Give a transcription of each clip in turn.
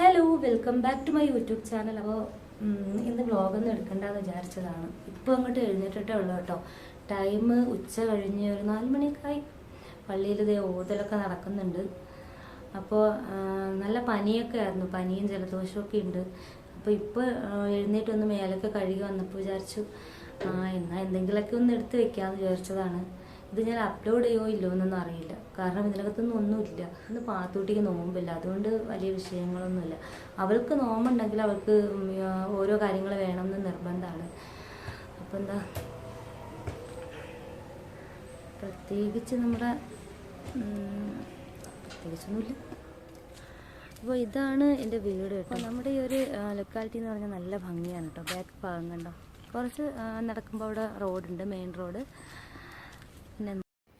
Hello welcome back to my YouTube channel അപ്പോൾ ഇന്ന് വ്ളോഗൊന്നും എടുക്കണ്ടെന്ന് വിചാരിച്ചതാണ്. ഇപ്പോൾ അങ്ങോട്ട് എഴുന്നേറ്റിട്ടേ ഉള്ളൂ കേട്ടോ. ടൈം ഉച്ച കഴിഞ്ഞ് ഒരു നാല് മണിയൊക്കെ ആയി പള്ളിയിൽ ഇതേ ഓതലൊക്കെ നടക്കുന്നുണ്ട്. അപ്പോൾ നല്ല പനിയൊക്കെ ആയിരുന്നു. പനിയും ജലദോഷമൊക്കെ ഉണ്ട്. അപ്പോൾ ഇപ്പോൾ എഴുന്നേറ്റ് ഒന്ന് മേലൊക്കെ കഴുകി വന്നപ്പോൾ വിചാരിച്ചു എന്നാൽ എന്തെങ്കിലുമൊക്കെ ഒന്ന് എടുത്ത് വെക്കാമെന്ന് വിചാരിച്ചതാണ്. ഇത് ഞാൻ അപ്ലോഡ് ചെയ്യോ ഇല്ലോ എന്നൊന്നും അറിയില്ല. കാരണം ഇതിനകത്തൊന്നും ഒന്നുമില്ല. ഇന്ന് പാത്തൂട്ടിക്ക് നോമ്പില്ല. അതുകൊണ്ട് വലിയ വിഷയങ്ങളൊന്നുമില്ല. അവൾക്ക് നോമ്പുണ്ടെങ്കിൽ അവൾക്ക് ഓരോ കാര്യങ്ങൾ വേണമെന്ന് നിർബന്ധമാണ്. അപ്പം എന്താ? പ്രത്യേകിച്ച് നമ്മുടെ പ്രത്യേകിച്ചൊന്നുമില്ല. അപ്പോൾ ഇതാണ് എന്റെ വീട് കേട്ടോ. നമ്മുടെ ഈ ഒരു ലൊക്കാലിറ്റി എന്ന് പറഞ്ഞാൽ നല്ല ഭംഗിയാണ് കേട്ടോ. ബാക്ക് ഭാഗം കണ്ടോ? കുറച്ച് നടക്കുമ്പോൾ അവിടെ റോഡുണ്ട് മെയിൻ റോഡ്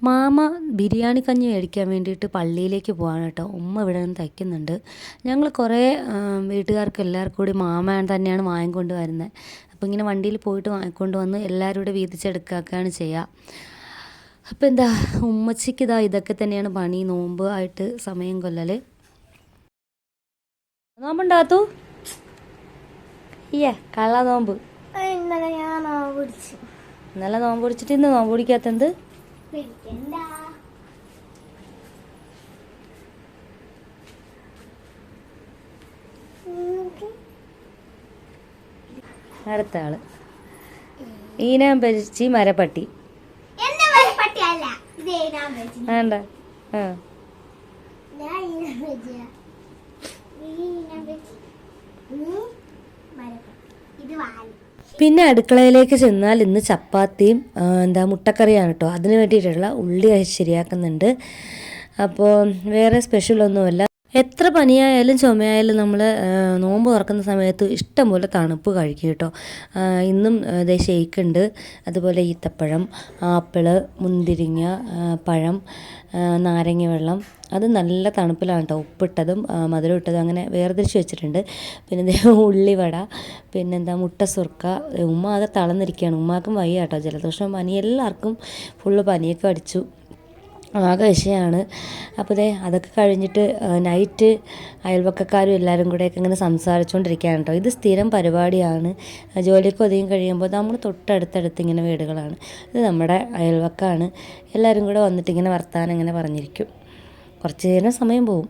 മാമ ബിരിയാണി കഞ്ഞി മേടിക്കാൻ വേണ്ടിയിട്ട് പള്ളിയിലേക്ക് പോവാണ് കേട്ടോ. ഉമ്മ ഇവിടെ നിന്ന് തയ്ക്കുന്നുണ്ട്. ഞങ്ങൾ കുറേ വീട്ടുകാർക്ക് എല്ലാവർക്കും കൂടി മാമ തന്നെയാണ് വാങ്ങിക്കൊണ്ട് വരുന്നത് അപ്പോൾ ഇങ്ങനെ വണ്ടിയിൽ പോയിട്ട് വാങ്ങിക്കൊണ്ട് വന്ന് എല്ലാവരും കൂടെ വീതിച്ചെടുക്കുകയൊക്കെയാണ് ചെയ്യുക അപ്പോൾ എന്താ ഉമ്മച്ചിക്ക് ഇതാ ഇതൊക്കെ തന്നെയാണ് പണി നോമ്പ് ആയിട്ട് സമയം കൊല്ലൽ നോമ്പുണ്ടാത്തു ഇയ്യേ കള്ള നോമ്പ്. ഇന്നലെ ഞാൻ നോമ്പ് പിടിച്ചു ഇന്നലെ നോമ്പ് പിടിച്ചിട്ട് ഇന്ന് നോമ്പ് പിടിക്കാത്തെന്ത് പിടിക്കണ്ട. അടുത്ത ആൾ. ഈനാം പരിച്ചി മരപ്പട്ടി. എന്നെ മരപ്പട്ടിയല്ല ഇത് ഞാൻ വെച്ചു വേണ്ട ആ. ഞാൻ ഈനം വെച്ച ഈനം വെച്ച് നീ മരപ്പട്ടി. ഇത് വാൽ. പിന്നെ അടുക്കളയിലേക്ക് ചെന്നാൽ ഇന്ന് ചപ്പാത്തിയും എന്താ മുട്ടക്കറിയാണ് കേട്ടോ അതിന് വേണ്ടിയിട്ടുള്ള ഉള്ളി ശരിയാക്കുന്നുണ്ട് അപ്പോൾ വേറെ സ്പെഷ്യലൊന്നുമല്ല എത്ര പനിയായാലും ചുമയായാലും നമ്മൾ നോമ്പ് തുറക്കുന്ന സമയത്ത് ഇഷ്ടംപോലെ തണുപ്പ് കഴിക്കും കേട്ടോ. ഇന്നും ഇതേ ഉണ്ട് അതുപോലെ ഈത്തപ്പഴം ആപ്പിൾ മുന്തിരിങ്ങ പഴം നാരങ്ങ വെള്ളം. അത് നല്ല തണുപ്പിലാണ് കേട്ടോ. ഉപ്പിട്ടതും മധുരം ഇട്ടതും അങ്ങനെ വേർതിരിച്ച് വെച്ചിട്ടുണ്ട്. പിന്നെ ഇതേ ഉള്ളിവട പിന്നെന്താ മുട്ട സുർക്ക ഉമ്മ ആകെ തളർന്നിരിക്കുകയാണ്. ഉമ്മാക്കും വയ്യ കേട്ടോ. ജലദോഷം പനി എല്ലാവർക്കും ഫുള്ള് പനിയൊക്കെ അടിച്ചു. ആകെ വിഷയമാണ് അപ്പോൾ ഇതേ അതൊക്കെ കഴിഞ്ഞിട്ട് നൈറ്റ് അയൽവക്കക്കാരും എല്ലാവരും കൂടെയൊക്കെ ഇങ്ങനെ സംസാരിച്ചുകൊണ്ടിരിക്കുകയാണ് കേട്ടോ ഇത് സ്ഥിരം പരിപാടിയാണ്. ജോലിക്ക് ഒതുങ്ങി കഴിയുമ്പോൾ നമ്മൾ തൊട്ടടുത്തടുത്ത് ഇങ്ങനെ വീടുകളാണ്. ഇത് നമ്മുടെ അയൽവക്കാണ്. എല്ലാവരും കൂടെ വന്നിട്ട് ഇങ്ങനെ വർത്താനം ഇങ്ങനെ പറഞ്ഞിരിക്കും. കുറച്ച് നേരം സമയം പോകും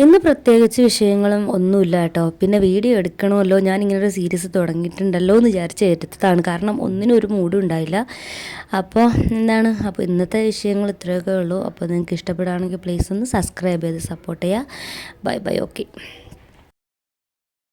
ഇന്ന് പ്രത്യേകിച്ച് വിഷയങ്ങളും ഒന്നുമില്ല കേട്ടോ. പിന്നെ വീഡിയോ എടുക്കണമല്ലോ. ഞാൻ ഇങ്ങനെ ഒരു സീരീസ് തുടങ്ങിയിട്ടുണ്ടല്ലോ എന്ന് വിചാരിച്ച് ഏറ്റതാണ് കാരണം ഒന്നിനും ഒരു മൂഡും ഉണ്ടായില്ല. അപ്പോൾ എന്താണ്? അപ്പോൾ ഇന്നത്തെ വിഷയങ്ങൾ ഇത്രയൊക്കെ ഉള്ളൂ. അപ്പോൾ നിങ്ങൾക്ക് ഇഷ്ടപ്പെടുകയാണെങ്കിൽ പ്ലീസ് ഒന്ന് സബ്സ്ക്രൈബ് ചെയ്ത് സപ്പോർട്ട് ചെയ്യുക. Bye bye okay